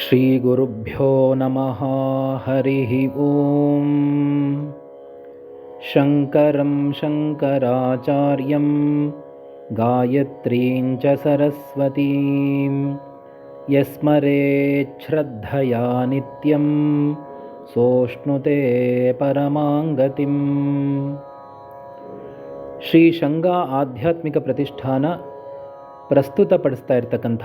श्रीगुरुभ्यो नमः हरिः ॐ शङ्करं शङ्कराचार्यं गायत्रीं च सरस्वतीं यस्मरेच्छ्रद्धया नित्यं सोष्णुते ಪರಮಾಂಗತಿಂ ಶ್ರೀ ಶಂಗಾ ಆಧ್ಯಾತ್ಮಿಕ ಪ್ರತಿಷ್ಠಾನ ಪ್ರಸ್ತುತಪಡಿಸ್ತಾ ಇರ್ತಕ್ಕಂಥ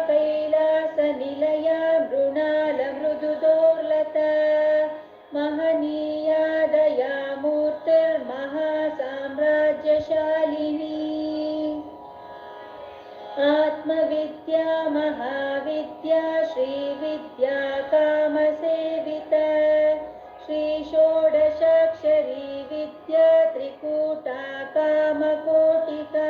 आत्मविद्या महाविद्या श्रीविद्या कामसेविता श्रीषोडशाक्षरी विद्या त्रिकूटा कामकोटिका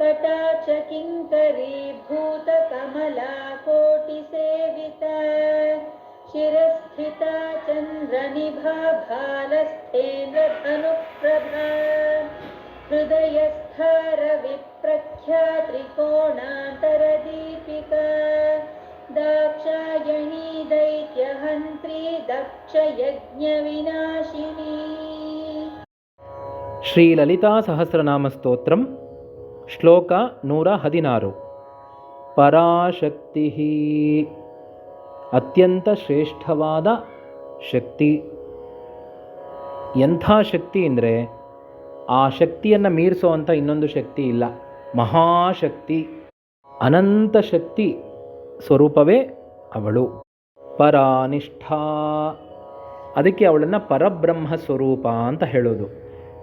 कटाक्षकिङ्करी भूतकमला कोटिसेविता शिरस्थिता चन्द्रनिभा भालस्थेन्द्रधनुप्रभा हृदयस्थारविप्रख्या त्रिकोणान्तरदीपिका दाक्षायणी दैत्यहन्त्री दक्षयज्ञविनाशिनी ಶ್ರೀ ಲಲಿತಾ ಸಹಸ್ರನಾಮ ಸ್ತೋತ್ರಂ ಶ್ಲೋಕ ನೂರ ಹದಿನಾರು ಪರಾಶಕ್ತಿ ಅತ್ಯಂತ ಶ್ರೇಷ್ಠವಾದ ಶಕ್ತಿ ಎಂಥ ಶಕ್ತಿ ಅಂದರೆ ಆ ಶಕ್ತಿಯನ್ನು ಮೀರಿಸೋವಂಥ ಇನ್ನೊಂದು ಶಕ್ತಿ ಇಲ್ಲ ಮಹಾಶಕ್ತಿ, ಅನಂತ ಶಕ್ತಿ ಸ್ವರೂಪವೇ ಅವಳು. ಪರಾನಿಷ್ಠಾ. ಅದಕ್ಕೆ ಅವಳನ್ನು ಪರಬ್ರಹ್ಮ ಸ್ವರೂಪ ಅಂತ ಹೇಳೋದು.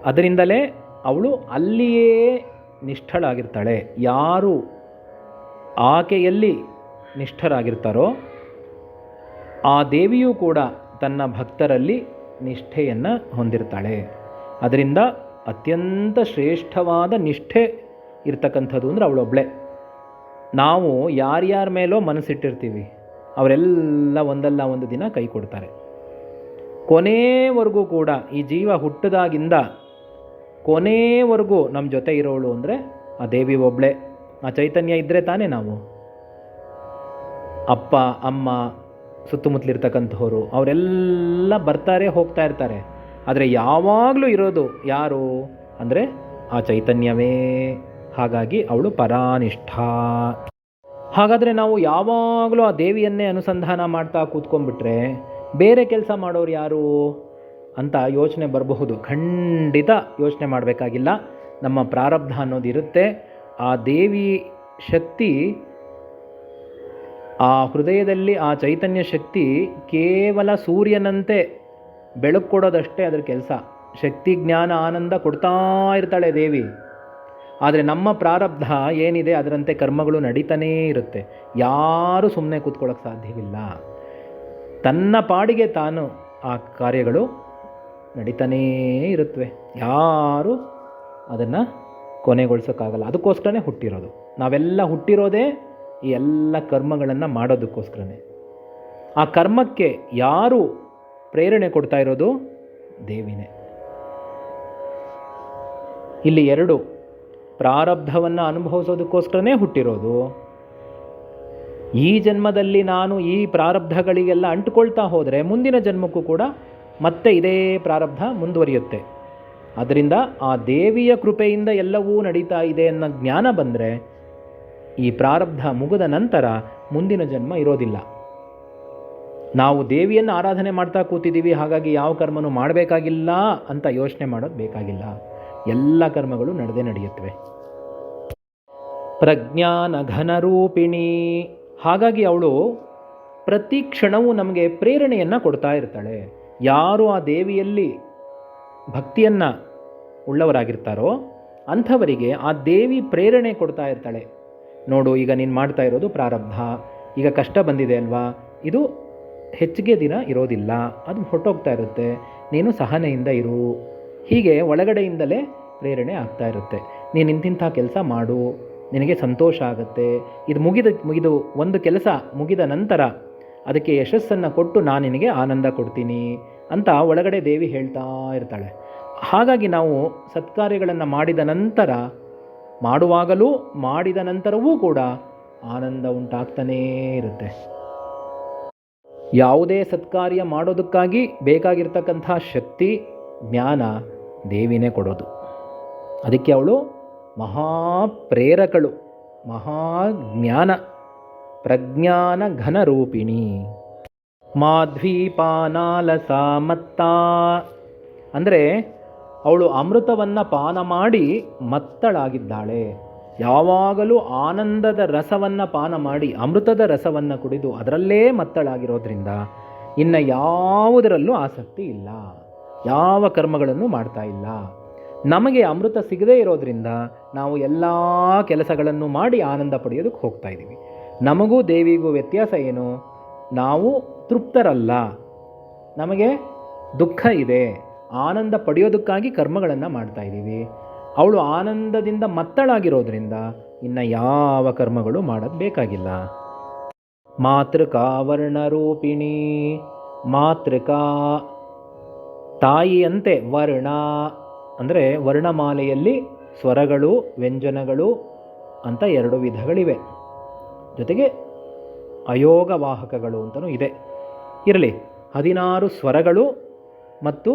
ಅದರಿಂದಲೇ ಅವಳು ಅಲ್ಲಿಯೇ ನಿಷ್ಠಳಾಗಿರ್ತಾಳೆ. ಯಾರು ಆಕೆಯಲ್ಲಿ ನಿಷ್ಠರಾಗಿರ್ತಾರೋ ಆ ದೇವಿಯೂ ಕೂಡ ತನ್ನ ಭಕ್ತರಲ್ಲಿ ನಿಷ್ಠೆಯನ್ನು ಹೊಂದಿರ್ತಾಳೆ. ಅದರಿಂದ ಅತ್ಯಂತ ಶ್ರೇಷ್ಠವಾದ ನಿಷ್ಠೆ ಇರ್ತಕ್ಕಂಥದ್ದು ಅಂದರೆ ಅವಳೊಬ್ಳೆ ನಾವು ಯಾರ್ಯಾರ ಮೇಲೋ ಮನಸ್ಸಿಟ್ಟಿರ್ತೀವಿ, ಅವರೆಲ್ಲ ಒಂದಲ್ಲ ಒಂದು ದಿನ ಕೈ ಕೊಡ್ತಾರೆ. ಕೊನೆವರೆಗೂ ಕೂಡ ಈ ಜೀವ ಹುಟ್ಟದಾಗಿಂದ ಕೊನೆವರೆಗೂ ನಮ್ಮ ಜೊತೆ ಇರೋಳು ಅಂದರೆ ಆ ದೇವಿ ಒಬ್ಳೆ, ಆ ಚೈತನ್ಯ ಇದ್ದರೆ ತಾನೇ ನಾವು. ಅಪ್ಪ, ಅಮ್ಮ, ಸುತ್ತಮುತ್ತಲಿರ್ತಕ್ಕಂಥವ್ರು, ಅವರೆಲ್ಲ ಬರ್ತಾರೆ, ಹೋಗ್ತಾ ಇರ್ತಾರೆ. ಆದರೆ ಯಾವಾಗಲೂ ಇರೋದು ಯಾರು ಅಂದರೆ ಆ ಚೈತನ್ಯವೇ. ಹಾಗಾಗಿ ಅವಳು ಪರಾನಿಷ್ಠ. ಹಾಗಾದರೆ ನಾವು ಯಾವಾಗಲೂ ಆ ದೇವಿಯನ್ನೇ ಅನುಸಂಧಾನ ಮಾಡ್ತಾ ಕೂತ್ಕೊಂಡ್ಬಿಟ್ರೆ ಬೇರೆ ಕೆಲಸ ಮಾಡೋರು ಯಾರು ಅಂತ ಯೋಚನೆ ಬರಬಹುದು. ಖಂಡಿತ ಯೋಚನೆ ಮಾಡಬೇಕಾಗಿಲ್ಲ. ನಮ್ಮ ಪ್ರಾರಬ್ಧ ಅನ್ನೋದು ಇರುತ್ತೆ. ಆ ದೇವಿ ಶಕ್ತಿ, ಆ ಹೃದಯದಲ್ಲಿ ಆ ಚೈತನ್ಯ ಶಕ್ತಿ ಕೇವಲ ಸೂರ್ಯನಂತೆ ಬೆಳಕು ಕೊಡೋದಷ್ಟೇ ಅದರ ಕೆಲಸ. ಶಕ್ತಿ, ಜ್ಞಾನ, ಆನಂದ ಕೊಡ್ತಾ ಇರ್ತಾಳೆ ದೇವಿ. ಆದರೆ ನಮ್ಮ ಪ್ರಾರಬ್ಧ ಏನಿದೆ ಅದರಂತೆ ಕರ್ಮಗಳು ನಡೀತಾನೇ ಇರುತ್ತೆ. ಯಾರೂ ಸುಮ್ಮನೆ ಕೂತ್ಕೊಳ್ಳೋಕೆ ಸಾಧ್ಯವಿಲ್ಲ. ತನ್ನ ಪಾಡಿಗೆ ತಾನು ಆ ಕಾರ್ಯಗಳು ನಡೀತಾನೇ ಇರುತ್ತವೆ ಯಾರೂ ಅದನ್ನು ಕೊನೆಗೊಳಿಸೋಕ್ಕಾಗಲ್ಲ. ಅದಕ್ಕೋಸ್ಕರನೇ ಹುಟ್ಟಿರೋದು. ನಾವೆಲ್ಲ ಹುಟ್ಟಿರೋದೇ ಈ ಎಲ್ಲ ಕರ್ಮಗಳನ್ನು ಮಾಡೋದಕ್ಕೋಸ್ಕರನೇ. ಆ ಕರ್ಮಕ್ಕೆ ಯಾರು ಪ್ರೇರಣೆ ಕೊಡ್ತಾ ಇರೋದು ದೇವಿನೇ. ಇಲ್ಲಿ ಎರಡು ಪ್ರಾರಬ್ಧವನ್ನು ಅನುಭವಿಸೋದಕ್ಕೋಸ್ಕರನೇ ಹುಟ್ಟಿರೋದು. ಈ ಜನ್ಮದಲ್ಲಿ ನಾನು ಈ ಪ್ರಾರಬ್ಧಗಳಿಗೆಲ್ಲ ಅಂಟುಕೊಳ್ತಾ ಹೋದರೆ ಮುಂದಿನ ಜನ್ಮಕ್ಕೂ ಕೂಡ ಮತ್ತೆ ಇದೇ ಪ್ರಾರಬ್ಧ ಮುಂದುವರಿಯುತ್ತೆ. ಅದರಿಂದ ಆ ದೇವಿಯ ಕೃಪೆಯಿಂದ ಎಲ್ಲವೂ ನಡೀತಾ ಇದೆ ಅನ್ನೋ ಜ್ಞಾನ ಬಂದರೆ ಈ ಪ್ರಾರಬ್ಧ ಮುಗಿದ ನಂತರ ಮುಂದಿನ ಜನ್ಮ ಇರೋದಿಲ್ಲ. ನಾವು ದೇವಿಯನ್ನು ಆರಾಧನೆ ಮಾಡ್ತಾ ಕೂತಿದ್ದೀವಿ, ಹಾಗಾಗಿ ಯಾವ ಕರ್ಮನೂ ಮಾಡಬೇಕಾಗಿಲ್ಲ ಅಂತ ಯೋಚನೆ ಮಾಡೋದು ಬೇಕಾಗಿಲ್ಲ. ಎಲ್ಲ ಕರ್ಮಗಳು ನಡೆದೇ ನಡೆಯುತ್ತವೆ. ಪ್ರಜ್ಞಾನ ಘನರೂಪಿಣಿ ಹಾಗಾಗಿ ಅವಳು ಪ್ರತಿ ಕ್ಷಣವೂ ನಮಗೆ ಪ್ರೇರಣೆಯನ್ನು ಕೊಡ್ತಾ ಇರ್ತಾಳೆ. ಯಾರು ಆ ದೇವಿಯಲ್ಲಿ ಭಕ್ತಿಯನ್ನು ಉಳ್ಳವರಾಗಿರ್ತಾರೋ ಅಂಥವರಿಗೆ ಆ ದೇವಿ ಪ್ರೇರಣೆ ಕೊಡ್ತಾ ಇರ್ತಾಳೆ. ನೋಡು, ಈಗ ನೀನು ಮಾಡ್ತಾ ಇರೋದು ಪ್ರಾರಬ್ಧ. ಈಗ ಕಷ್ಟ ಬಂದಿದೆ ಅಲ್ವಾ? ಇದು ಹೆಚ್ಚಿಗೆ ದಿನ ಇರೋದಿಲ್ಲ. ಅದು ಹೊಟ್ಟೋಗ್ತಾ ಇರುತ್ತೆ. ನೀನು ಸಹನೆಯಿಂದ ಇರು. ಹೀಗೆ ಒಳಗಡೆಯಿಂದಲೇ ಪ್ರೇರಣೆ ಆಗ್ತಾ ಇರುತ್ತೆ. ನೀನು ಇಂತಿಂಥ ಕೆಲಸ ಮಾಡು, ನಿನಗೆ ಸಂತೋಷ ಆಗುತ್ತೆ. ಇದು ಮುಗಿದ, ಮುಗಿದು ಒಂದು ಕೆಲಸ ಮುಗಿದ ನಂತರ ಅದಕ್ಕೆ ಯಶಸ್ಸನ್ನು ಕೊಟ್ಟು ನಾನು ನಿನಗೆ ಆನಂದ ಕೊಡ್ತೀನಿ ಅಂತ ಒಳಗಡೆ ದೇವಿ ಹೇಳ್ತಾ ಇರ್ತಾಳೆ. ಹಾಗಾಗಿ ನಾವು ಸತ್ಕಾರ್ಯಗಳನ್ನು ಮಾಡಿದ ನಂತರ, ಮಾಡುವಾಗಲೂ ಮಾಡಿದ ನಂತರವೂ ಕೂಡ ಆನಂದ ಉಂಟಾಗ್ತಾನೇ ಇರುತ್ತೆ. ಯಾವುದೇ ಸತ್ಕಾರ್ಯ ಮಾಡೋದಕ್ಕಾಗಿ ಬೇಕಾಗಿರ್ತಕ್ಕಂಥ ಶಕ್ತಿ ಜ್ಞಾನ ದೇವಿನೇ ಕೊಡೋದು. ಅದಕ್ಕೆ ಅವಳು ಮಹಾಪ್ರೇರಕಳು ಮಹಾಜ್ಞಾನ ಪ್ರಜ್ಞಾನ ಘನರೂಪಿಣಿ ಮಾಧ್ವೀಪಾನಾಲಸಾ ಮತ್ತ ಅಂದರೆ ಅವಳು ಅಮೃತವನ್ನು ಪಾನ ಮಾಡಿ ಮತ್ತಳಾಗಿದ್ದಾಳೆ. ಯಾವಾಗಲೂ ಆನಂದದ ರಸವನ್ನು ಪಾನ ಮಾಡಿ ಅಮೃತದ ರಸವನ್ನು ಕುಡಿದು ಅದರಲ್ಲೇ ಮತ್ತಳಾಗಿರೋದ್ರಿಂದ ಇನ್ನು ಯಾವುದರಲ್ಲೂ ಆಸಕ್ತಿ ಇಲ್ಲ. ಯಾವ ಕರ್ಮಗಳನ್ನು ಮಾಡ್ತಾ ಇಲ್ಲ. ನಮಗೆ ಅಮೃತ ಸಿಗದೇ ಇರೋದ್ರಿಂದ ನಾವು ಎಲ್ಲ ಕೆಲಸಗಳನ್ನು ಮಾಡಿ ಆನಂದ ಪಡೆಯೋದಕ್ಕೆ ಹೋಗ್ತಾ ಇದ್ದೀವಿ. ನಮಗೂ ದೇವಿಗೂ ವ್ಯತ್ಯಾಸ ಏನು? ನಾವು ತೃಪ್ತರಲ್ಲ. ನಮಗೆ ದುಃಖ ಇದೆ. ಆನಂದ ಪಡೆಯೋದಕ್ಕಾಗಿ ಕರ್ಮಗಳನ್ನು ಮಾಡ್ತಾ ಇದ್ದೀವಿ. ಅವಳು ಆನಂದದಿಂದ ಮತ್ತಳಾಗಿರೋದ್ರಿಂದ ಇನ್ನು ಯಾವ ಕರ್ಮಗಳು ಮಾಡೋದು ಬೇಕಾಗಿಲ್ಲ. ಮಾತೃಕಾ ವರ್ಣರೂಪಿಣಿ ಮಾತೃಕಾ ತಾಯಿಯಂತೆ ವರ್ಣ, ಅಂದರೆ ವರ್ಣಮಾಲೆಯಲ್ಲಿ ಸ್ವರಗಳು, ವ್ಯಂಜನಗಳು ಅಂತ ಎರಡು ವಿಧಗಳಿವೆ. ಜೊತೆಗೆ ಅಯೋಗವಾಹಕಗಳು ಅಂತಲೂ ಇದೆ. ಇರಲಿ, ಹದಿನಾರು ಸ್ವರಗಳು ಮತ್ತು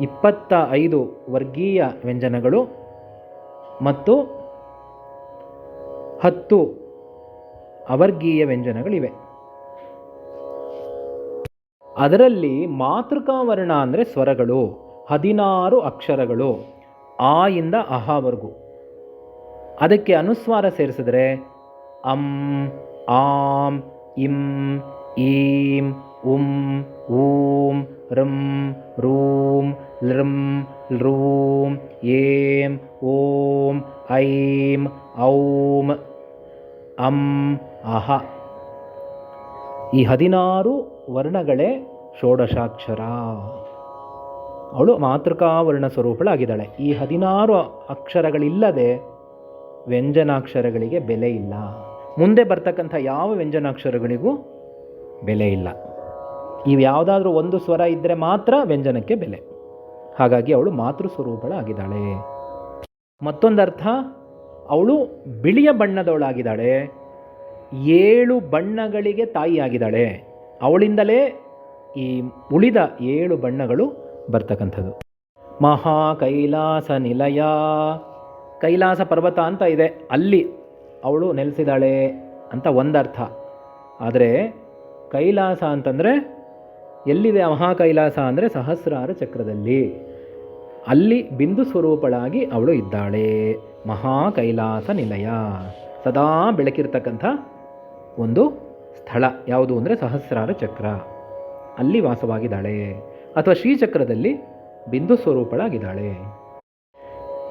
ಇಪ್ಪತ್ತ ಐದು ವರ್ಗೀಯ ವ್ಯಂಜನಗಳು ಮತ್ತು ಹತ್ತು ಅವರ್ಗೀಯ ವ್ಯಂಜನಗಳಿವೆ. ಅದರಲ್ಲಿ ಮಾತೃಕಾವರ್ಣ ಅಂದರೆ ಸ್ವರಗಳು, ಹದಿನಾರು ಅಕ್ಷರಗಳು ಆ ಇಂದ ಅಹಾವರೆಗೂ ಅದಕ್ಕೆ ಅನುಸ್ವಾರ ಸೇರಿಸಿದ್ರೆ ಅಂ, ಆಂ, ಇಂ, ಈಂ, ಉಂ, ಊಂ, ರಂ, ರೂಂ, ಲೃಂ ಲೃಂ, ಏಂ, ಓಂ, ಐಂ, ಔಂ, ಅಂ, ಅಹ. ಈ ಹದಿನಾರು ವರ್ಣಗಳೇ ಷೋಡಶಾಕ್ಷರ. ಅವಳು ಮಾತೃಕಾವರ್ಣ ಸ್ವರೂಪಳಾಗಿದ್ದಾಳೆ. ಈ ಹದಿನಾರು ಅಕ್ಷರಗಳಿಲ್ಲದೆ ವ್ಯಂಜನಾಕ್ಷರಗಳಿಗೆ ಬೆಲೆ ಇಲ್ಲ. ಮುಂದೆ ಬರ್ತಕ್ಕಂಥ ಯಾವ ವ್ಯಂಜನಾಕ್ಷರಗಳಿಗೂ ಬೆಲೆ ಇಲ್ಲ. ಇವು ಯಾವುದಾದ್ರೂ ಒಂದು ಸ್ವರ ಇದ್ದರೆ ಮಾತ್ರ ವ್ಯಂಜನಕ್ಕೆ ಬೆಲೆ. ಹಾಗಾಗಿ ಅವಳು ಮಾತೃ ಸ್ವರೂಪಳಾಗಿದ್ದಾಳೆ. ಮತ್ತೊಂದರ್ಥ, ಅವಳು ಬಿಳಿಯ ಬಣ್ಣದವಳಾಗಿದ್ದಾಳೆ. ಏಳು ಬಣ್ಣಗಳಿಗೆ ತಾಯಿಯಾಗಿದ್ದಾಳೆ. ಅವಳಿಂದಲೇ ಈ ಉಳಿದ ಏಳು ಬಣ್ಣಗಳು ಬರ್ತಕ್ಕಂಥದ್ದು. ಮಹಾ ಕೈಲಾಸ ನಿಲಯ. ಕೈಲಾಸ ಪರ್ವತ ಅಂತ ಇದೆ. ಅಲ್ಲಿ ಅವಳು ನೆಲೆಸಿದಾಳೆ ಅಂತ ಒಂದರ್ಥ. ಆದರೆ ಕೈಲಾಸ ಅಂತಂದರೆ ಎಲ್ಲಿದೆ ಮಹಾಕೈಲಾಸ ಮಹಾ ಕೈಲಾಸ ಅಂದರೆ ಸಹಸ್ರಾರ ಚಕ್ರದಲ್ಲಿ. ಅಲ್ಲಿ ಬಿಂದು ಸ್ವರೂಪಳಾಗಿ ಅವಳು ಇದ್ದಾಳೆ. ಮಹಾ ಕೈಲಾಸ ನಿಲಯ. ಸದಾ ಬೆಳಕಿರ್ತಕ್ಕಂಥ ಒಂದು ಸ್ಥಳ ಯಾವುದು ಅಂದರೆ ಸಹಸ್ರಾರ ಚಕ್ರ. ಅಲ್ಲಿ ವಾಸವಾಗಿದ್ದಾಳೆ. ಅಥವಾ ಶ್ರೀಚಕ್ರದಲ್ಲಿ ಬಿಂದು ಸ್ವರೂಪಳಾಗಿದ್ದಾಳೆ.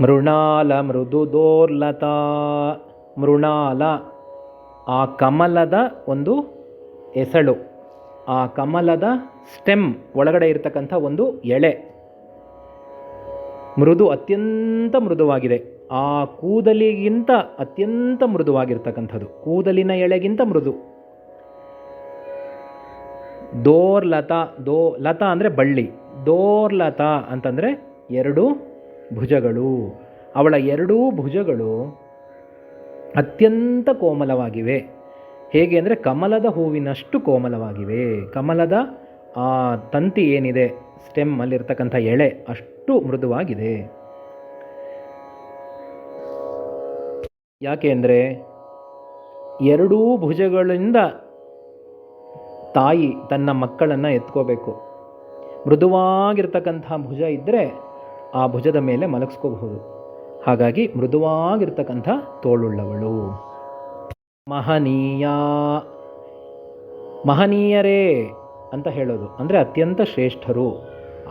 ಮೃಣಾಲ ಮೃದು ದೋರ್ಲತಾ. ಮೃಣಾಲ, ಆ ಕಮಲದ ಒಂದು ಎಸಳು. ಆ ಕಮಲದ ಸ್ಟೆಮ್ ಒಳಗಡೆ ಇರತಕ್ಕಂಥ ಒಂದು ಎಳೆ. ಮೃದು ಅತ್ಯಂತ ಮೃದುವಾಗಿದೆ. ಆ ಕೂದಲಿಗಿಂತ ಅತ್ಯಂತ ಮೃದುವಾಗಿರ್ತಕ್ಕಂಥದ್ದು. ಕೂದಲಿನ ಎಳೆಗಿಂತ ಮೃದು. ದೋರ್ಲತಾ, ದೋ, ಲತಾ ಅಂದರೆ ಬಳ್ಳಿ. ದೋರ್ಲತಾ ಅಂತಂದರೆ ಎರಡು ಭುಜಗಳು. ಅವಳ ಎರಡೂ ಭುಜಗಳು ಅತ್ಯಂತ ಕೋಮಲವಾಗಿವೆ. ಹೇಗೆ ಅಂದರೆ ಕಮಲದ ಹೂವಿನಷ್ಟು ಕೋಮಲವಾಗಿವೆ. ಕಮಲದ ಆ ತಂತಿ ಏನಿದೆ, ಸ್ಟೆಮ್ ಅಲ್ಲಿರ್ತಕ್ಕಂಥ ಎಳೆ ಅಷ್ಟು ಮೃದುವಾಗಿದೆ. ಯಾಕೆ ಅಂದರೆ ಎರಡೂ ಭುಜಗಳಿಂದ ತಾಯಿ ತನ್ನ ಮಕ್ಕಳನ್ನು ಎತ್ಕೋಬೇಕು. ಮೃದುವಾಗಿರ್ತಕ್ಕಂಥ ಭುಜ ಇದ್ದರೆ ಆ ಭುಜದ ಮೇಲೆ ಮಲಗಿಸ್ಕೋಬಹುದು. ಹಾಗಾಗಿ ಮೃದುವಾಗಿರ್ತಕ್ಕಂಥ ತೋಳುಳ್ಳವಳು. ಮಹನೀಯ. ಮಹನೀಯರೇ ಅಂತ ಹೇಳೋದು ಅಂದರೆ ಅತ್ಯಂತ ಶ್ರೇಷ್ಠರು.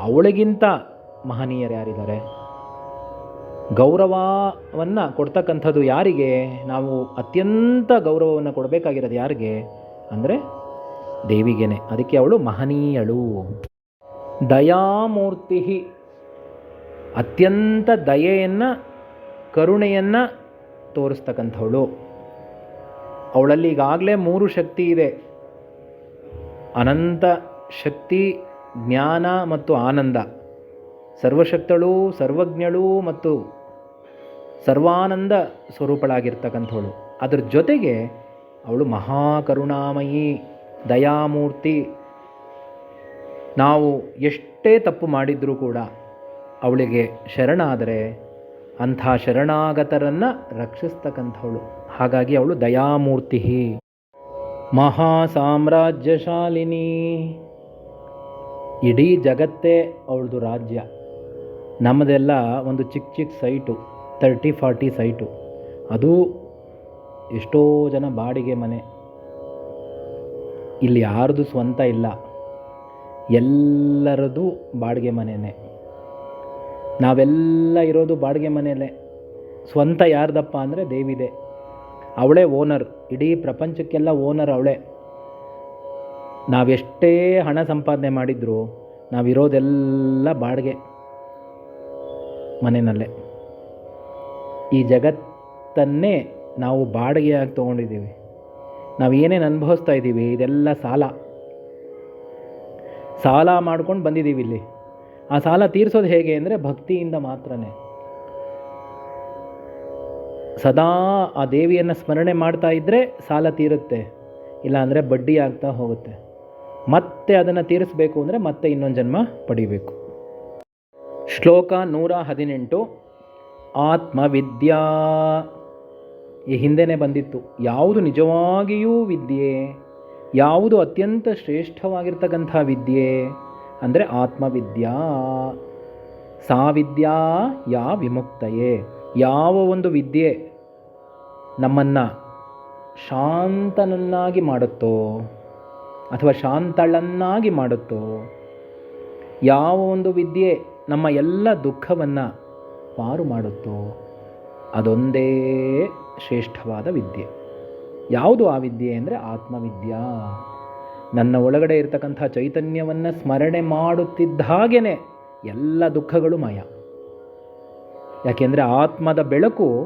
ಅವಳಿಗಿಂತ ಮಹನೀಯರು ಯಾರಿದ್ದಾರೆ? ಗೌರವವನ್ನು ಕೊಡ್ತಕ್ಕಂಥದ್ದು ಯಾರಿಗೆ? ನಾವು ಅತ್ಯಂತ ಗೌರವವನ್ನು ಕೊಡಬೇಕಾಗಿರೋದು ಯಾರಿಗೆ? ಅಂದರೆ ದೇವಿಗೆನೆ. ಅದಕ್ಕೆ ಅವಳು ಮಹನೀಯಳು. ದಯಾಮೂರ್ತಿ ಅತ್ಯಂತ ದಯೆಯನ್ನು, ಕರುಣೆಯನ್ನು ತೋರಿಸ್ತಕ್ಕಂಥವಳು. ಅವಳಲ್ಲಿ ಈಗಾಗಲೇ ಮೂರು ಶಕ್ತಿ ಇದೆ. ಅನಂತ ಶಕ್ತಿ, ಜ್ಞಾನ ಮತ್ತು ಆನಂದ. ಸರ್ವಶಕ್ತಳು, ಸರ್ವಜ್ಞಳು ಮತ್ತು ಸರ್ವಾನಂದ ಸ್ವರೂಪಳಾಗಿರ್ತಕ್ಕಂಥವಳು. ಅದ್ರ ಜೊತೆಗೆ ಅವಳು ಮಹಾಕರುಣಾಮಯಿ. ದಯಾಮೂರ್ತಿ. ನಾವು ಎಷ್ಟೇ ತಪ್ಪು ಮಾಡಿದರೂ ಕೂಡ ಅವಳಿಗೆ ಶರಣಾದರೆ ಅಂಥ ಶರಣಾಗತರನ್ನು ರಕ್ಷಿಸ್ತಕ್ಕಂಥವಳು. ಹಾಗಾಗಿ ಅವಳು ದಯಾಮೂರ್ತಿ. ಮಹಾ ಸಾಮ್ರಾಜ್ಯಶಾಲಿನಿ ಇಡೀ ಜಗತ್ತೇ ಅವಳದು ರಾಜ್ಯ. ನಮ್ಮದೆಲ್ಲ ಒಂದು ಚಿಕ್ಕ ಚಿಕ್ಕ ಸೈಟು, ತರ್ಟಿ ಫಾರ್ಟಿ ಸೈಟು. ಅದು ಎಷ್ಟೋ ಜನ ಬಾಡಿಗೆ ಮನೆ. ಇಲ್ಲಿ ಯಾರ್ದು ಸ್ವಂತ ಇಲ್ಲ. ಎಲ್ಲರದು ಬಾಡಿಗೆ ಮನೆಯೇ ನಾವೆಲ್ಲ ಇರೋದು ಬಾಡಿಗೆ ಮನೆಯಲ್ಲೇ. ಸ್ವಂತ ಯಾರ್ದಪ್ಪ ಅಂದರೆ ದೇವಿದೆ. ಅವಳೇ ಓನರ್. ಇಡೀ ಪ್ರಪಂಚಕ್ಕೆಲ್ಲ ಓನರ್ ಅವಳೇ. ನಾವೆಷ್ಟೇ ಹಣ ಸಂಪಾದನೆ ಮಾಡಿದರೂ ನಾವಿರೋದೆಲ್ಲ ಬಾಡಿಗೆ ಮನೆಯಲ್ಲೇ ಈ ಜಗತ್ತನ್ನೇ ನಾವು ಬಾಡಿಗೆಯಾಗಿ ತೊಗೊಂಡಿದ್ದೀವಿ. ನಾವು ಏನೇನು ಅನುಭವಿಸ್ತಾ ಇದ್ದೀವಿ, ಇದೆಲ್ಲ ಸಾಲ. ಸಾಲ ಮಾಡ್ಕೊಂಡು ಬಂದಿದ್ದೀವಿ ಇಲ್ಲಿ. ಆ ಸಾಲ ತೀರಿಸೋದು ಹೇಗೆ ಅಂದರೆ ಭಕ್ತಿಯಿಂದ ಮಾತ್ರನೇ. ಸದಾ ಆ ದೇವಿಯನ್ನು ಸ್ಮರಣೆ ಮಾಡ್ತಾ ಇದ್ದರೆ ಸಾಲ ತೀರುತ್ತೆ, ಇಲ್ಲಾಂದರೆ ಬಡ್ಡಿ ಆಗ್ತಾ ಹೋಗುತ್ತೆ. ಮತ್ತೆ ಅದನ್ನು ತೀರಿಸಬೇಕು ಅಂದರೆ ಮತ್ತೆ ಇನ್ನೊಂದು ಜನ್ಮ ಪಡಿಬೇಕು. ಶ್ಲೋಕ ನೂರ ಹದಿನೆಂಟು, ಆತ್ಮವಿದ್ಯಾ. ಈ ಹಿಂದೆನೇ ಬಂದಿತ್ತು. ಯಾವುದು ನಿಜವಾಗಿಯೂ ವಿದ್ಯೆ, ಯಾವುದು ಅತ್ಯಂತ ಶ್ರೇಷ್ಠವಾಗಿರ್ತಕ್ಕಂಥ ವಿದ್ಯೆ ಅಂದರೆ ಆತ್ಮವಿದ್ಯಾ. ಸಾ ವಿದ್ಯಾ ಯಾ ವಿಮುಕ್ತಯೇ. ಯಾವ ಒಂದು ವಿದ್ಯೆ ನಮ್ಮನ್ನು ಶಾಂತನನ್ನಾಗಿ ಮಾಡುತ್ತೋ ಅಥವಾ ಶಾಂತಳನ್ನಾಗಿ ಮಾಡುತ್ತೋ, ಯಾವ ಒಂದು ವಿದ್ಯೆ ನಮ್ಮ ಎಲ್ಲ ದುಃಖವನ್ನು ಪಾರು ಮಾಡುತ್ತೋ ಅದೊಂದೇ ಶ್ರೇಷ್ಠವಾದ ವಿದ್ಯೆ. ಯಾವುದು ಆ ವಿದ್ಯೆ ಅಂದರೆ ಆತ್ಮವಿದ್ಯಾ. ನನ್ನ ಒಳಗಡೆ ಇರತಕ್ಕಂಥ ಚೈತನ್ಯವನ್ನು ಸ್ಮರಣೆ ಮಾಡುತ್ತಿದ್ದ ಹಾಗೇ ಎಲ್ಲ ದುಃಖಗಳು ಮಾಯ. ಯಾಕೆಂದರೆ ಆತ್ಮದ ಬೆಳಕು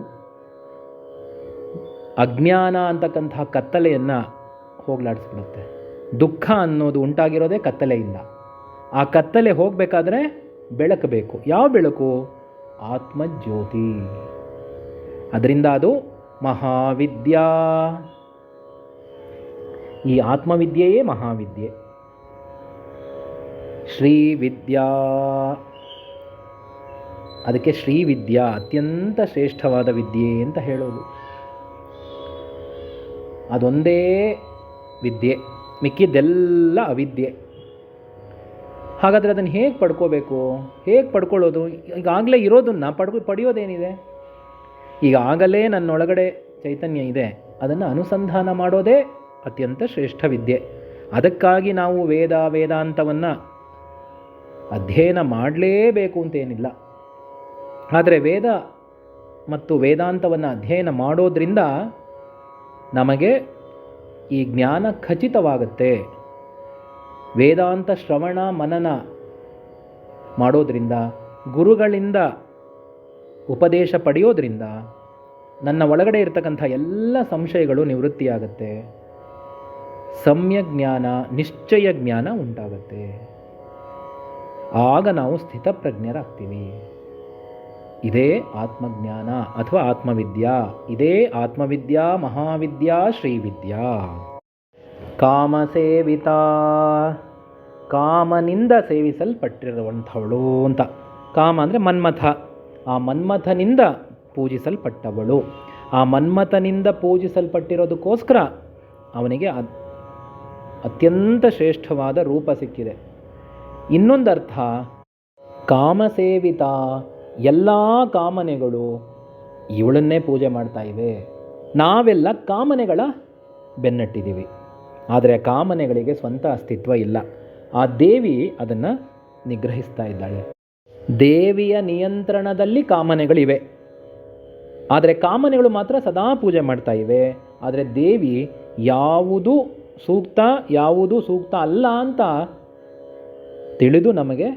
ಅಜ್ಞಾನ ಅಂತಕ್ಕಂಥ ಕತ್ತಲೆಯನ್ನು ಹೋಗಲಾಡಿಸ್ಬಿಡುತ್ತೆ. ದುಃಖ ಅನ್ನೋದು ಉಂಟಾಗಿರೋದೇ ಕತ್ತಲೆಯಿಂದ. ಆ ಕತ್ತಲೆ ಹೋಗಬೇಕಾದ್ರೆ ಬೆಳಕು ಬೇಕು. ಯಾವ ಬೆಳಕು? ಆತ್ಮಜ್ಯೋತಿ. ಅದರಿಂದ ಅದು ಮಹಾವಿದ್ಯಾ. ಈ ಆತ್ಮವಿದ್ಯೆಯೇ ಮಹಾವಿದ್ಯೆ. ಶ್ರೀವಿದ್ಯಾ. ಅದಕ್ಕೆ ಶ್ರೀವಿದ್ಯಾ ಅತ್ಯಂತ ಶ್ರೇಷ್ಠವಾದ ವಿದ್ಯೆ ಅಂತ ಹೇಳೋದು. ಅದೊಂದೇ ವಿದ್ಯೆ ಮಿಕ್ಕಿದ್ದೆಲ್ಲ ಅವಿದ್ಯೆ. ಹಾಗಾದರೆ ಅದನ್ನು ಹೇಗೆ ಪಡ್ಕೋಬೇಕು? ಹೇಗೆ ಪಡ್ಕೊಳ್ಳೋದು? ಈಗಾಗಲೇ ಇರೋದನ್ನು ಪಡ್ಕೊ, ಪಡೆಯೋದೇನಿದೆ? ಈಗಾಗಲೇ ನನ್ನೊಳಗಡೆ ಚೈತನ್ಯ ಇದೆ. ಅದನ್ನು ಅನುಸಂಧಾನ ಮಾಡೋದೇ ಅತ್ಯಂತ ಶ್ರೇಷ್ಠ ವಿದ್ಯೆ. ಅದಕ್ಕಾಗಿ ನಾವು ವೇದ, ವೇದಾಂತವನ್ನು ಅಧ್ಯಯನ ಮಾಡಲೇಬೇಕು ಅಂತೇನಿಲ್ಲ. ಆದರೆ ವೇದ ಮತ್ತು ವೇದಾಂತವನ್ನು ಅಧ್ಯಯನ ಮಾಡೋದ್ರಿಂದ ನಮಗೆ ಈ ಜ್ಞಾನ ಖಚಿತವಾಗುತ್ತೆ. ವೇದಾಂತ ಶ್ರವಣ, ಮನನ ಮಾಡೋದ್ರಿಂದ ಗುರುಗಳಿಂದ ಉಪದೇಶ ಪಡೆಯೋದ್ರಿಂದ ನನ್ನ ಒಳಗಡೆ ಇರತಕ್ಕಂಥ ಎಲ್ಲ ಸಂಶಯಗಳು ನಿವೃತ್ತಿಯಾಗುತ್ತೆ. ಜ್ಞಾನ, ನಿಶ್ಚಯ ಜ್ಞಾನ ಉಂಟಾಗುತ್ತೆ. ಆಗ ನಾವು ಸ್ಥಿತಪ್ರಜ್ಞರಾಗ್ತೀವಿ. ಇದೇ ಆತ್ಮಜ್ಞಾನ ಅಥವಾ ಆತ್ಮವಿದ್ಯಾ, ಇದೇ ಆತ್ಮವಿದ್ಯಾ, ಮಹಾವಿದ್ಯಾ, ಶ್ರೀವಿದ್ಯಾ. ಕಾಮಸೇವಿತ ಕಾಮನಿಂದ ಸೇವಿಸಲ್ಪಟ್ಟಿರುವಂಥವಳು ಅಂತ. ಕಾಮ ಅಂದರೆ ಮನ್ಮಥ. ಆ ಮನ್ಮಥನಿಂದ ಪೂಜಿಸಲ್ಪಟ್ಟವಳು. ಆ ಮನ್ಮಥನಿಂದ ಪೂಜಿಸಲ್ಪಟ್ಟಿರೋದಕ್ಕೋಸ್ಕರ ಅವನಿಗೆ ಅತ್ಯಂತ ಶ್ರೇಷ್ಠವಾದ ರೂಪ ಸಿಕ್ಕಿದೆ. ಇನ್ನೊಂದರ್ಥ, ಕಾಮಸೇವಿತ, ಎಲ್ಲ ಕಾಮನೆಗಳು ಇವಳನ್ನೇ ಪೂಜೆ ಮಾಡ್ತಾ ಇವೆ. ನಾವೆಲ್ಲ ಕಾಮನೆಗಳ ಬೆನ್ನಟ್ಟಿದ್ದೀವಿ. ಆದರೆ ಕಾಮನೆಗಳಿಗೆ ಸ್ವಂತ ಅಸ್ತಿತ್ವ ಇಲ್ಲ. ಆ ದೇವಿ ಅದನ್ನು ನಿಗ್ರಹಿಸ್ತಾ ಇದ್ದಾಳೆ. ದೇವಿಯ ನಿಯಂತ್ರಣದಲ್ಲಿ ಕಾಮನೆಗಳಿವೆ. ಆದರೆ ಕಾಮನೆಗಳು ಮಾತ್ರ ಸದಾ ಪೂಜೆ ಮಾಡ್ತಾ ಇವೆ. ಆದರೆ ದೇವಿ ಯಾವುದು ಸೂಕ್ತ ಯಾವುದು ಸೂಕ್ತ ಅಲ್ಲ ಅಂತ ತಿಳಿದು ನಮಗೆ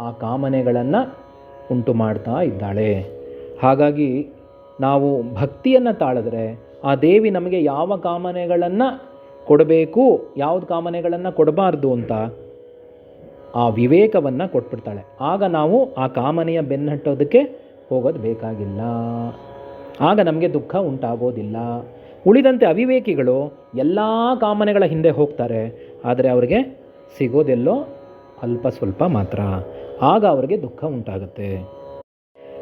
ಆ ಕಾಮನೆಗಳನ್ನು ಉಂಟು ಮಾಡ್ತಾ ಇದ್ದಾಳೆ. ಹಾಗಾಗಿ ನಾವು ಭಕ್ತಿಯನ್ನು ತಾಳಿದ್ರೆ ಆ ದೇವಿ ನಮಗೆ ಯಾವ ಕಾಮನೆಗಳನ್ನು ಕೊಡಬೇಕು, ಯಾವ್ದು ಕಾಮನೆಗಳನ್ನು ಕೊಡಬಾರ್ದು ಅಂತ ಆ ವಿವೇಕವನ್ನು ಕೊಟ್ಬಿಡ್ತಾಳೆ. ಆಗ ನಾವು ಆ ಕಾಮನೆಯ ಬೆನ್ನಟ್ಟೋದಕ್ಕೆ ಹೋಗೋದು ಬೇಕಾಗಿಲ್ಲ. ಆಗ ನಮಗೆ ದುಃಖ ಉಂಟಾಗೋದಿಲ್ಲ. ಉಳಿದಂತೆ ಅವಿವೇಕಿಗಳು ಎಲ್ಲ ಕಾಮನೆಗಳ ಹಿಂದೆ ಹೋಗ್ತಾರೆ. ಆದರೆ ಅವರಿಗೆ ಸಿಗೋದೆಲ್ಲೋ ಅಲ್ಪ ಸ್ವಲ್ಪ ಮಾತ್ರ. ಆಗ ಅವರಿಗೆ ದುಃಖ ಉಂಟಾಗುತ್ತೆ.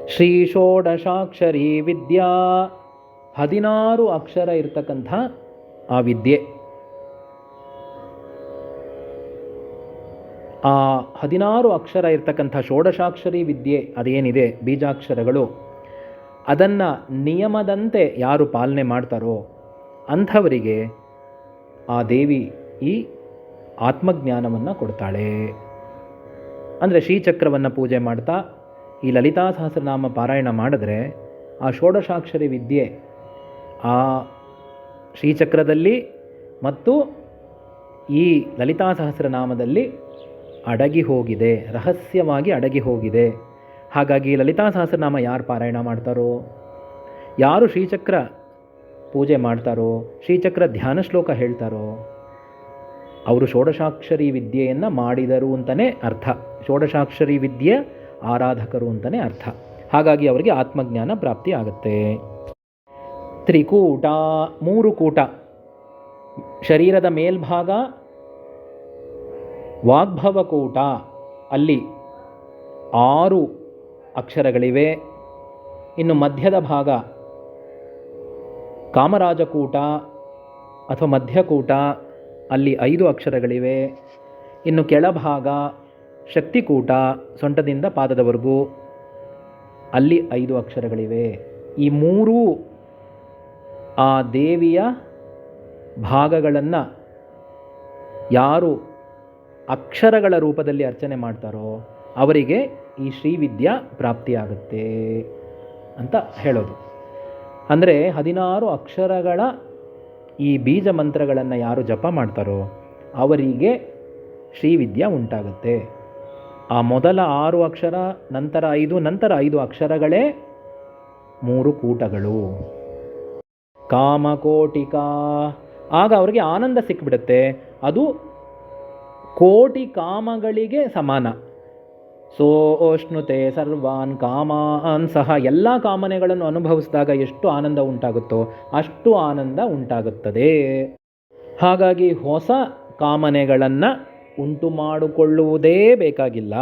ಶ್ರೀ ಷೋಡಶಾಕ್ಷರಿ ವಿದ್ಯಾ ಹದಿನಾರು ಅಕ್ಷರ ಇರತಕ್ಕಂಥ ಆ ವಿದ್ಯೆ. ಆ ಹದಿನಾರು ಅಕ್ಷರ ಇರ್ತಕ್ಕಂಥ ಷೋಡಶಾಕ್ಷರಿ ವಿದ್ಯೆ ಅದೇನಿದೆ? ಬೀಜಾಕ್ಷರಗಳು. ಅದನ್ನು ನಿಯಮದಂತೆ ಯಾರು ಪಾಲನೆ ಮಾಡ್ತಾರೋ ಅಂಥವರಿಗೆ ಆ ದೇವಿ ಈ ಆತ್ಮಜ್ಞಾನವನ್ನು ಕೊಡ್ತಾಳೆ. ಅಂದರೆ ಶ್ರೀಚಕ್ರವನ್ನು ಪೂಜೆ ಮಾಡ್ತಾ ಈ ಲಲಿತಾ ಸಹಸ್ರನಾಮ ಪಾರಾಯಣ ಮಾಡಿದ್ರೆ ಆ ಷೋಡಶಾಕ್ಷರಿ ವಿದ್ಯೆ ಆ ಶ್ರೀಚಕ್ರದಲ್ಲಿ ಮತ್ತು ಈ ಲಲಿತಾ ಸಹಸ್ರನಾಮದಲ್ಲಿ ಅಡಗಿ ಹೋಗಿದೆ, ರಹಸ್ಯವಾಗಿ ಅಡಗಿ ಹೋಗಿದೆ. ಹಾಗಾಗಿ ಲಲಿತಾ ಸಹಸ್ರನಾಮ ಯಾರು ಪಾರಾಯಣ ಮಾಡ್ತಾರೋ? ಯಾರು ಶ್ರೀಚಕ್ರ ಪೂಜೆ ಮಾಡ್ತಾರೋ? ಶ್ರೀಚಕ್ರ ಧ್ಯಾನ ಶ್ಲೋಕ ಹೇಳ್ತಾರೋ? ಅವರು ಷೋಡಶಾಕ್ಷರಿ ವಿದ್ಯೆಯನ್ನು ಮಾಡಿದರು ಅಂತಲೇ ಅರ್ಥ. ಷೋಡಶಾಕ್ಷರಿ ವಿದ್ಯೆ ಆರಾಧಕರು ಅಂತಲೇ ಅರ್ಥ. ಹಾಗಾಗಿ ಅವರಿಗೆ ಆತ್ಮಜ್ಞಾನ ಪ್ರಾಪ್ತಿ ಆಗುತ್ತೆ. ತ್ರಿಕೂಟ, ಮೂರು ಕೂಟ. ಶರೀರದ ಮೇಲ್ಭಾಗ ವಾಗ್ಭವಕೂಟ. ಅಲ್ಲಿ ಆರು ಅಕ್ಷರಗಳಿವೆ. ಇನ್ನು ಮಧ್ಯದ ಭಾಗ ಕಾಮರಾಜಕೂಟ ಅಥವಾ ಮಧ್ಯಕೂಟ, ಅಲ್ಲಿ ಐದು ಅಕ್ಷರಗಳಿವೆ. ಇನ್ನು ಕೆಳಭಾಗ ಶಕ್ತಿಕೂಟ, ಸೊಂಟದಿಂದ ಪಾದದವರೆಗೂ ಅಲ್ಲಿ ಐದು ಅಕ್ಷರಗಳಿವೆ. ಈ ಮೂರೂ ಆ ದೇವಿಯ ಭಾಗಗಳನ್ನು ಯಾರು ಅಕ್ಷರಗಳ ರೂಪದಲ್ಲಿ ಅರ್ಚನೆ ಮಾಡ್ತಾರೋ ಅವರಿಗೆ ಈ ಶ್ರೀವಿದ್ಯಾ ಪ್ರಾಪ್ತಿಯಾಗುತ್ತೆ ಅಂತ ಹೇಳೋದು. ಅಂದರೆ ಹದಿನಾರು ಅಕ್ಷರಗಳ ಈ ಬೀಜ ಮಂತ್ರಗಳನ್ನು ಯಾರು ಜಪ ಮಾಡ್ತಾರೋ ಅವರಿಗೆ ಶ್ರೀವಿದ್ಯಾ ಉಂಟಾಗುತ್ತೆ. ಆ ಮೊದಲ ಆರು ಅಕ್ಷರ, ನಂತರ ಐದು ನಂತರ ಐದು ಅಕ್ಷರಗಳೇ ಮೂರು ಕೂಟಗಳು. ಕಾಮಕೋಟಿಕಾ. ಆಗ ಅವರಿಗೆ ಆನಂದ ಸಿಕ್ಬಿಡುತ್ತೆ. ಅದು ಕೋಟಿ ಕಾಮಗಳಿಗೆ ಸಮಾನ. ಸೋಷ್ಣುತೆ ಸರ್ವಾನ್ ಕಾಮಾನ್ ಸಹ ಎಲ್ಲ ಕಾಮನೆಗಳನ್ನು ಅನುಭವಿಸಿದಾಗ ಎಷ್ಟು ಆನಂದ ಉಂಟಾಗುತ್ತೋ ಅಷ್ಟು ಆನಂದ ಉಂಟಾಗುತ್ತದೆ. ಹಾಗಾಗಿ ಹೊಸ ಕಾಮನೆಗಳನ್ನು ಉಂಟು ಮಾಡಿಕೊಳ್ಳುವುದೇ ಬೇಕಾಗಿಲ್ಲ.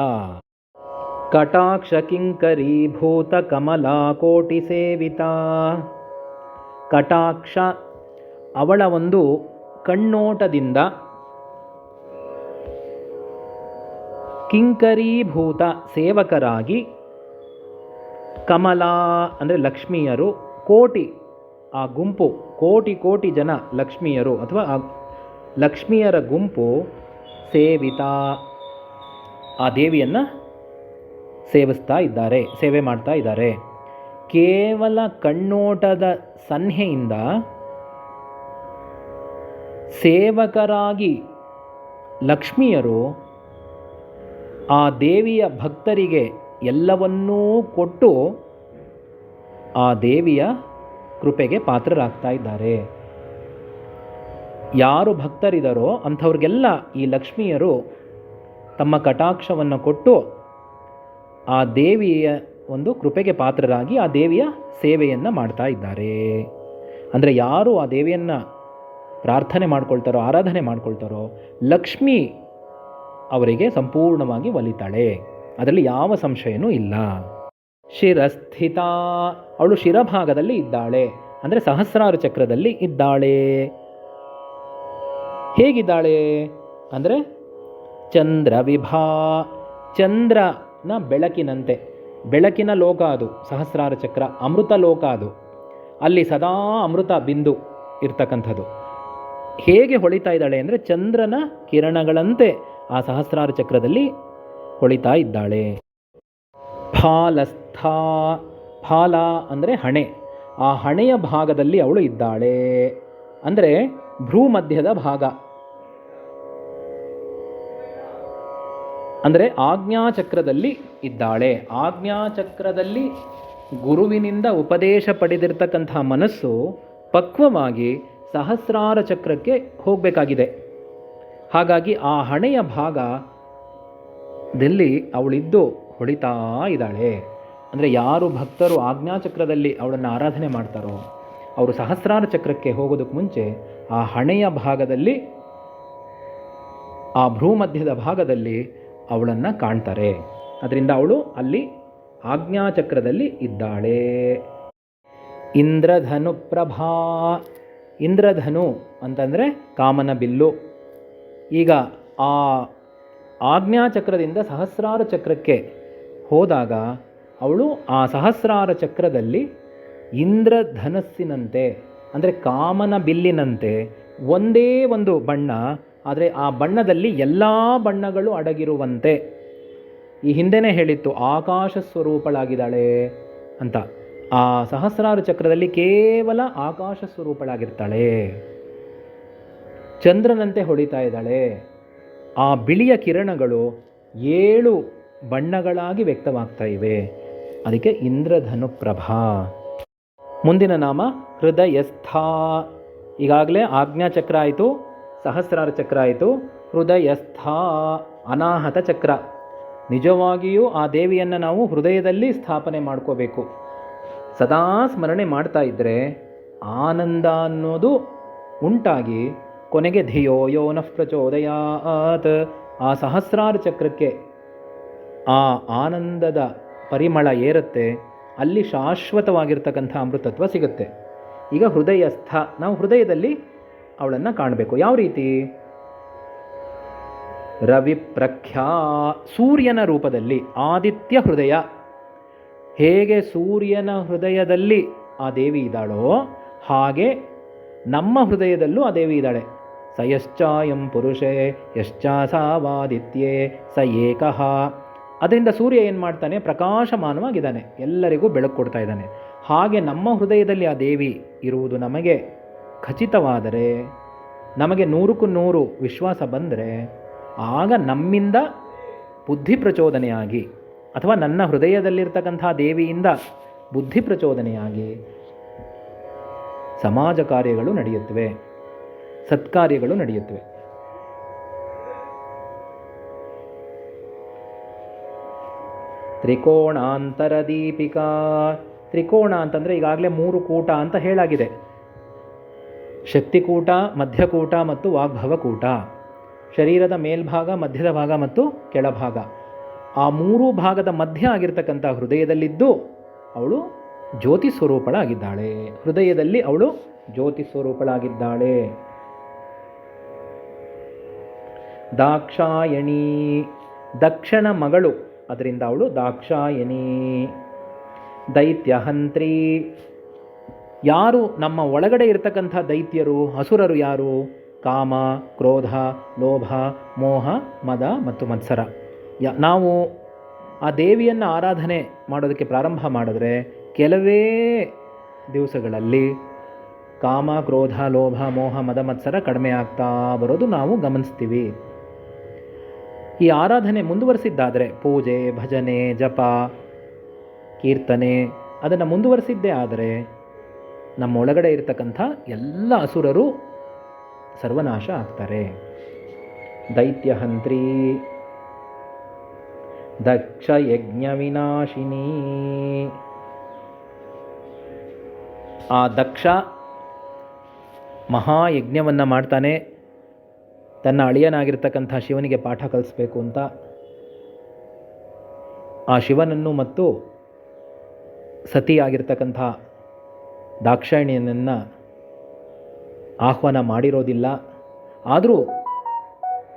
ಕಟಾಕ್ಷ ಕಿಂಕರೀಭೂತ ಕಮಲಾ ಕೋಟಿ ಸೇವಿತ. ಕಟಾಕ್ಷ ಅವಳ ಒಂದು ಕಣ್ಣೋಟದಿಂದ ಕಿಂಕರೀಭೂತ ಸೇವಕರಾಗಿ ಕಮಲಾ ಅಂದರೆ ಲಕ್ಷ್ಮಿಯರು, ಕೋಟಿ ಆ ಗುಂಪು, ಕೋಟಿ ಕೋಟಿ ಜನ ಲಕ್ಷ್ಮಿಯರು ಅಥವಾ ಆ ಲಕ್ಷ್ಮಿಯರ ಗುಂಪು ಸೇವಿತ ಆ ದೇವಿಯನ್ನು ಸೇವಿಸ್ತಾ ಇದ್ದಾರೆ, ಸೇವೆ ಮಾಡ್ತಾ ಇದ್ದಾರೆ. ಕೇವಲ ಕಣ್ಣೋಟದ ಸನ್ಹೆಯಿಂದ ಸೇವಕರಾಗಿ ಲಕ್ಷ್ಮಿಯರು ಆ ದೇವಿಯ ಭಕ್ತರಿಗೆ ಎಲ್ಲವನ್ನೂ ಕೊಟ್ಟು ಆ ದೇವಿಯ ಕೃಪೆಗೆ ಪಾತ್ರರಾಗ್ತಾ ಇದ್ದಾರೆ. ಯಾರು ಭಕ್ತರಿದ್ದಾರೋ ಅಂಥವ್ರಿಗೆಲ್ಲ ಈ ಲಕ್ಷ್ಮಿಯರು ತಮ್ಮ ಕಟಾಕ್ಷವನ್ನು ಕೊಟ್ಟು ಆ ದೇವಿಯ ಒಂದು ಕೃಪೆಗೆ ಪಾತ್ರರಾಗಿ ಆ ದೇವಿಯ ಸೇವೆಯನ್ನು ಮಾಡ್ತಾ ಇದ್ದಾರೆ. ಅಂದರೆ ಯಾರು ಆ ದೇವಿಯನ್ನು ಪ್ರಾರ್ಥನೆ ಮಾಡ್ಕೊಳ್ತಾರೋ, ಆರಾಧನೆ ಮಾಡ್ಕೊಳ್ತಾರೋ, ಲಕ್ಷ್ಮಿ ಅವರಿಗೆ ಸಂಪೂರ್ಣವಾಗಿ ಒಲಿತಾಳೆ. ಅದರಲ್ಲಿ ಯಾವ ಸಂಶಯನೂ ಇಲ್ಲ. ಶಿರಸ್ಥಿತ ಅವಳು ಶಿರಭಾಗದಲ್ಲಿ ಇದ್ದಾಳೆ. ಅಂದರೆ ಸಹಸ್ರಾರು ಚಕ್ರದಲ್ಲಿ ಇದ್ದಾಳೆ. ಹೇಗಿದ್ದಾಳೆ? ಅಂದರೆ ಚಂದ್ರ ವಿಭಾ ಚಂದ್ರನ ಬೆಳಕಿನಂತೆ. ಬೆಳಕಿನ ಲೋಕ ಅದು, ಸಹಸ್ರಾರ ಚಕ್ರ, ಅಮೃತ ಲೋಕ ಅದು. ಅಲ್ಲಿ ಸದಾ ಅಮೃತ ಬಿಂದು ಇರ್ತಕ್ಕಂಥದ್ದು. ಹೇಗೆ ಹೊಳಿತಾ ಇದ್ದಾಳೆ ಅಂದರೆ ಚಂದ್ರನ ಕಿರಣಗಳಂತೆ ಆ ಸಹಸ್ರಾರ ಚಕ್ರದಲ್ಲಿ ಹೊಳಿತಾ ಇದ್ದಾಳೆ. ಫಾಲಸ್ಥ, ಫಾಲ ಅಂದರೆ ಹಣೆ. ಆ ಹಣೆಯ ಭಾಗದಲ್ಲಿ ಅವಳು ಇದ್ದಾಳೆ. ಅಂದರೆ ಭ್ರೂಮಧ್ಯದ ಭಾಗ. ಅಂದರೆ ಆಜ್ಞಾಚಕ್ರದಲ್ಲಿ ಇದ್ದಾಳೆ. ಆಜ್ಞಾಚಕ್ರದಲ್ಲಿ ಗುರುವಿನಿಂದ ಉಪದೇಶ ಪಡೆದಿರ್ತಕ್ಕಂಥ ಮನಸ್ಸು ಪಕ್ವವಾಗಿ ಸಹಸ್ರಾರ ಚಕ್ರಕ್ಕೆ ಹೋಗಬೇಕಾಗಿದೆ. ಹಾಗಾಗಿ ಆ ಹಣೆಯ ಭಾಗದಲ್ಲಿ ಅವಳಿದ್ದು ಹೊಡಿತಾ ಇದ್ದಾಳೆ. ಅಂದರೆ ಯಾರು ಭಕ್ತರು ಆಜ್ಞಾಚಕ್ರದಲ್ಲಿ ಅವಳನ್ನು ಆರಾಧನೆ ಮಾಡ್ತಾರೋ, ಅವರು ಸಹಸ್ರಾರ ಚಕ್ರಕ್ಕೆ ಹೋಗೋದಕ್ಕೆ ಮುಂಚೆ ಆ ಹಣೆಯ ಭಾಗದಲ್ಲಿ, ಆ ಭ್ರೂಮಧ್ಯದ ಭಾಗದಲ್ಲಿ ಅವಳನ್ನು ಕಾಣ್ತಾರೆ. ಅದರಿಂದ ಅವಳು ಅಲ್ಲಿ ಆಜ್ಞಾಚಕ್ರದಲ್ಲಿ ಇದ್ದಾಳೆ. ಇಂದ್ರಧನು ಪ್ರಭಾ ಇಂದ್ರಧನು ಅಂತಂದರೆ ಕಾಮನ ಬಿಲ್ಲು. ಈಗ ಆ ಆಜ್ಞಾಚಕ್ರದಿಂದ ಸಹಸ್ರಾರ ಚಕ್ರಕ್ಕೆ ಹೋದಾಗ ಅವಳು ಆ ಸಹಸ್ರಾರ ಚಕ್ರದಲ್ಲಿ ಇಂದ್ರಧನಸ್ಸಿನಂತೆ, ಅಂದರೆ ಕಾಮನ ಬಿಲ್ಲಿನಂತೆ, ಒಂದೇ ಒಂದು ಬಣ್ಣ, ಆದರೆ ಆ ಬಣ್ಣದಲ್ಲಿ ಎಲ್ಲ ಬಣ್ಣಗಳು ಅಡಗಿರುವಂತೆ. ಈ ಹಿಂದೆನೇ ಹೇಳಿತ್ತು, ಆಕಾಶ ಸ್ವರೂಪಳಾಗಿದ್ದಾಳೆ ಅಂತ. ಆ ಸಹಸ್ರಾರು ಚಕ್ರದಲ್ಲಿ ಕೇವಲ ಆಕಾಶ ಸ್ವರೂಪಳಾಗಿರ್ತಾಳೆ. ಚಂದ್ರನಂತೆ ಹೊಡಿತಾ ಇದ್ದಾಳೆ. ಆ ಬಿಳಿಯ ಕಿರಣಗಳು ಏಳು ಬಣ್ಣಗಳಾಗಿ ವ್ಯಕ್ತವಾಗ್ತಾ ಇವೆ. ಅದಕ್ಕೆ ಇಂದ್ರಧನು ಪ್ರಭಾ. ಮುಂದಿನ ನಾಮ ಹೃದಯಸ್ಥಾ. ಈಗಾಗಲೇ ಆಜ್ಞಾಚಕ್ರ ಆಯಿತು, ಸಹಸ್ರಾರ ಚಕ್ರ ಆಯಿತು. ಹೃದಯಸ್ಥ, ಅನಾಹತ ಚಕ್ರ. ನಿಜವಾಗಿಯೂ ಆ ದೇವಿಯನ್ನು ನಾವು ಹೃದಯದಲ್ಲಿ ಸ್ಥಾಪನೆ ಮಾಡ್ಕೋಬೇಕು. ಸದಾ ಸ್ಮರಣೆ ಮಾಡ್ತಾ ಇದ್ದರೆ ಆನಂದ ಅನ್ನೋದು ಉಂಟಾಗಿ ಕೊನೆಗೆ ಧಿಯೋ ಯೋ ನಃ ಪ್ರಚೋದಯಾತ್. ಆ ಸಹಸ್ರಾರ ಚಕ್ರಕ್ಕೆ ಆ ಆನಂದದ ಪರಿಮಳ ಏರುತ್ತೆ, ಅಲ್ಲಿ ಶಾಶ್ವತವಾಗಿರ್ತಕ್ಕಂಥ ಅಮೃತತ್ವ ಸಿಗುತ್ತೆ. ಈಗ ಹೃದಯಸ್ಥ, ನಾವು ಹೃದಯದಲ್ಲಿ ಅವಳನ್ನು ಕಾಣಬೇಕು. ಯಾವ ರೀತಿ? ರವಿ ಪ್ರಖ್ಯಾ, ಸೂರ್ಯನ ರೂಪದಲ್ಲಿ, ಆದಿತ್ಯ ಹೃದಯ. ಹೇಗೆ ಸೂರ್ಯನ ಹೃದಯದಲ್ಲಿ ಆ ದೇವಿ ಇದ್ದಾಳೋ ಹಾಗೆ ನಮ್ಮ ಹೃದಯದಲ್ಲೂ ಆ ದೇವಿ ಇದ್ದಾಳೆ. ಸ ಯಶ್ಚಾಯಂ ಪುರುಷೇ ಯಶ್ಚಾಸಾವಾದಿತ್ಯೇ ಸ ಏಕಃ ಅದರಿಂದ ಸೂರ್ಯ ಏನು ಮಾಡ್ತಾನೆ? ಪ್ರಕಾಶಮಾನವಾಗಿದ್ದಾನೆ. ಎಲ್ಲರಿಗೂ ಬೆಳಕು ಕೊಡ್ತಾ ಇದ್ದಾನೆ. ಹಾಗೆ ನಮ್ಮ ಹೃದಯದಲ್ಲಿ ಆ ದೇವಿ ಇರುವುದು ನಮಗೆ ಖಚಿತವಾದರೆ, ನಮಗೆ ನೂರಕ್ಕೂ ನೂರು ವಿಶ್ವಾಸ ಬಂದರೆ, ಆಗ ನಮ್ಮಿಂದ ಬುದ್ಧಿ ಪ್ರಚೋದನೆಯಾಗಿ, ಅಥವಾ ನನ್ನ ಹೃದಯದಲ್ಲಿರ್ತಕ್ಕಂಥ ದೇವಿಯಿಂದ ಬುದ್ಧಿ ಪ್ರಚೋದನೆಯಾಗಿ ಸಮಾಜ ಕಾರ್ಯಗಳು ನಡೆಯುತ್ತವೆ. ಸತ್ಕಾರ್ಯಗಳು ನಡೆಯುತ್ತವೆ. ತ್ರಿಕೋಣಾಂತರ ದೀಪಿಕಾ. ತ್ರಿಕೋಣ ಅಂತಂದರೆ ಈಗಾಗಲೇ ಮೂರು ಕೂಟ ಅಂತ ಹೇಳಾಗಿದೆ. ಶಕ್ತಿಕೂಟ ಮಧ್ಯಕೂಟ ಮತ್ತು ವಾಗ್ಭವಕೂಟ ಶರೀರದ ಮೇಲ್ಭಾಗ, ಮಧ್ಯದ ಭಾಗ ಮತ್ತು ಕೆಳಭಾಗ. ಆ ಮೂರು ಭಾಗದ ಮಧ್ಯ ಆಗಿರ್ತಕ್ಕಂಥ ಹೃದಯದಲ್ಲಿದ್ದು ಅವಳು ಜ್ಯೋತಿ ಸ್ವರೂಪಳಾಗಿದ್ದಾಳೆ. ಹೃದಯದಲ್ಲಿ ಅವಳು ಜ್ಯೋತಿ ಸ್ವರೂಪಳಾಗಿದ್ದಾಳೆ. ದಾಕ್ಷಾಯಣಿ. ದಕ್ಷಿಣ ಮಗಳು, ಅದರಿಂದ ಅವಳು ದಾಕ್ಷಾಯಣಿ. ದೈತ್ಯಹಂತ್ರಿ. ಯಾರು ನಮ್ಮ ಒಳಗಡೆ ಇರತಕ್ಕಂಥ ದೈತ್ಯರು ಹಸುರರು ಯಾರು? ಕಾಮ, ಕ್ರೋಧ, ಲೋಭ, ಮೋಹ, ಮದ ಮತ್ತು ಮತ್ಸರ. ಯ, ನಾವು ಆ ದೇವಿಯನ್ನು ಆರಾಧನೆ ಮಾಡೋದಕ್ಕೆ ಪ್ರಾರಂಭ ಮಾಡಿದ್ರೆ ಕೆಲವೇ ದಿವಸಗಳಲ್ಲಿ ಕಾಮ, ಕ್ರೋಧ, ಲೋಭ, ಮೋಹ, ಮದ, ಮತ್ಸರ ಕಡಿಮೆ ಆಗ್ತಾ ಬರೋದು ನಾವು ಗಮನಿಸ್ತೀವಿ. ಈ ಆರಾಧನೆ ಮುಂದುವರಿಸಿದ್ದಾದರೆ ಪೂಜೆ, ಭಜನೆ, ಜಪ, ಕೀರ್ತನೆ ಅದನ್ನು ಮುಂದುವರಿಸಿದ್ದೇ ಆದರೆ ನಮ್ಮ ಒಳಗಡೆ ಇರತಕ್ಕಂಥ ಎಲ್ಲ ಅಸುರರು ಸರ್ವನಾಶ ಆಗ್ತಾರೆ. ದೈತ್ಯಹಂತ್ರಿ ದಕ್ಷ ಯಜ್ಞ ವಿನಾಶಿನಿ. ಆ ದಕ್ಷ ಮಹಾಯಜ್ಞವನ್ನು ಮಾಡ್ತಾನೆ. ತನ್ನ ಅಳಿಯನಾಗಿರ್ತಕ್ಕಂಥ ಶಿವನಿಗೆ ಪಾಠ ಕಲಿಸ್ಬೇಕು ಅಂತ ಆ ಶಿವನನ್ನು ಮತ್ತು ಸತಿಯಾಗಿರ್ತಕ್ಕಂಥ ದಾಕ್ಷಾಯಿಣಿಯನನ್ನು ಆಹ್ವಾನ ಮಾಡಿರೋದಿಲ್ಲ. ಆದರೂ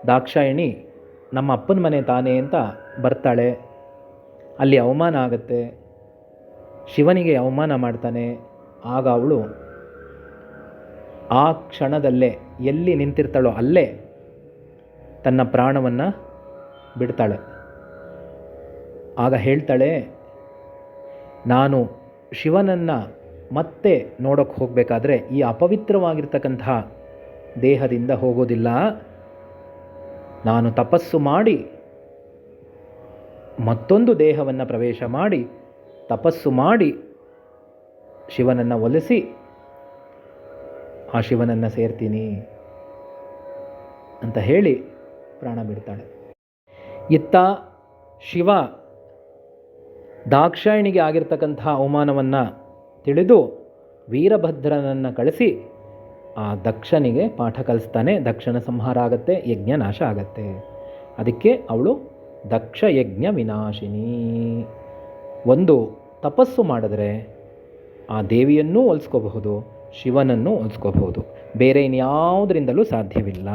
ದಾಕ್ಷಾಯಿಣಿ ನಮ್ಮ ಅಪ್ಪನ ಮನೆ ತಾನೇ ಅಂತ ಬರ್ತಾಳೆ. ಅಲ್ಲಿ ಅವಮಾನ ಆಗುತ್ತೆ. ಶಿವನಿಗೆ ಅವಮಾನ ಮಾಡ್ತಾನೆ. ಆಗ ಅವಳು ಆ ಕ್ಷಣದಲ್ಲೇ ಎಲ್ಲಿ ನಿಂತಿರ್ತಾಳೋ ಅಲ್ಲೇ ತನ್ನ ಪ್ರಾಣವನ್ನು ಬಿಡ್ತಾಳೆ. ಆಗ ಹೇಳ್ತಾಳೆ, ನಾನು ಶಿವನನ್ನು ಮತ್ತೆ ನೋಡೋಕ್ಕೆ ಹೋಗಬೇಕಾದ್ರೆ ಈ ಅಪವಿತ್ರವಾಗಿರ್ತಕ್ಕಂಥ ದೇಹದಿಂದ ಹೋಗೋದಿಲ್ಲ. ನಾನು ತಪಸ್ಸು ಮಾಡಿ, ಮತ್ತೊಂದು ದೇಹವನ್ನು ಪ್ರವೇಶ ಮಾಡಿ, ತಪಸ್ಸು ಮಾಡಿ ಶಿವನನ್ನು ಒಲಿಸಿ, ಆ ಶಿವನನ್ನು ಸೇರ್ತೀನಿ ಅಂತ ಹೇಳಿ ಪ್ರಾಣ ಬಿಡ್ತಾಳೆ. ಇತ್ತ ಶಿವ ದಾಕ್ಷಾಯಿಣಿಗೆ ಆಗಿರ್ತಕ್ಕಂಥ ಅವಮಾನವನ್ನು ತಿಳಿದು ವೀರಭದ್ರನನ್ನು ಕಳಿಸಿ ಆ ದಕ್ಷನಿಗೆ ಪಾಠ ಕಲಿಸ್ತಾನೆ. ದಕ್ಷನ ಸಂಹಾರ ಆಗತ್ತೆ ಯಜ್ಞ ನಾಶ ಆಗತ್ತೆ. ಅದಕ್ಕೆ ಅವಳು ದಕ್ಷ ಯಜ್ಞ ವಿನಾಶಿನಿ. ಒಂದು ತಪಸ್ಸು ಮಾಡಿದ್ರೆ ಆ ದೇವಿಯನ್ನೂ ಒಲಿಸ್ಕೋಬಹುದು ಶಿವನನ್ನು ಒಲಿಸ್ಕೋಬಹುದು ಬೇರೆ ಇನ್ಯಾವುದರಿಂದಲೂ ಸಾಧ್ಯವಿಲ್ಲ.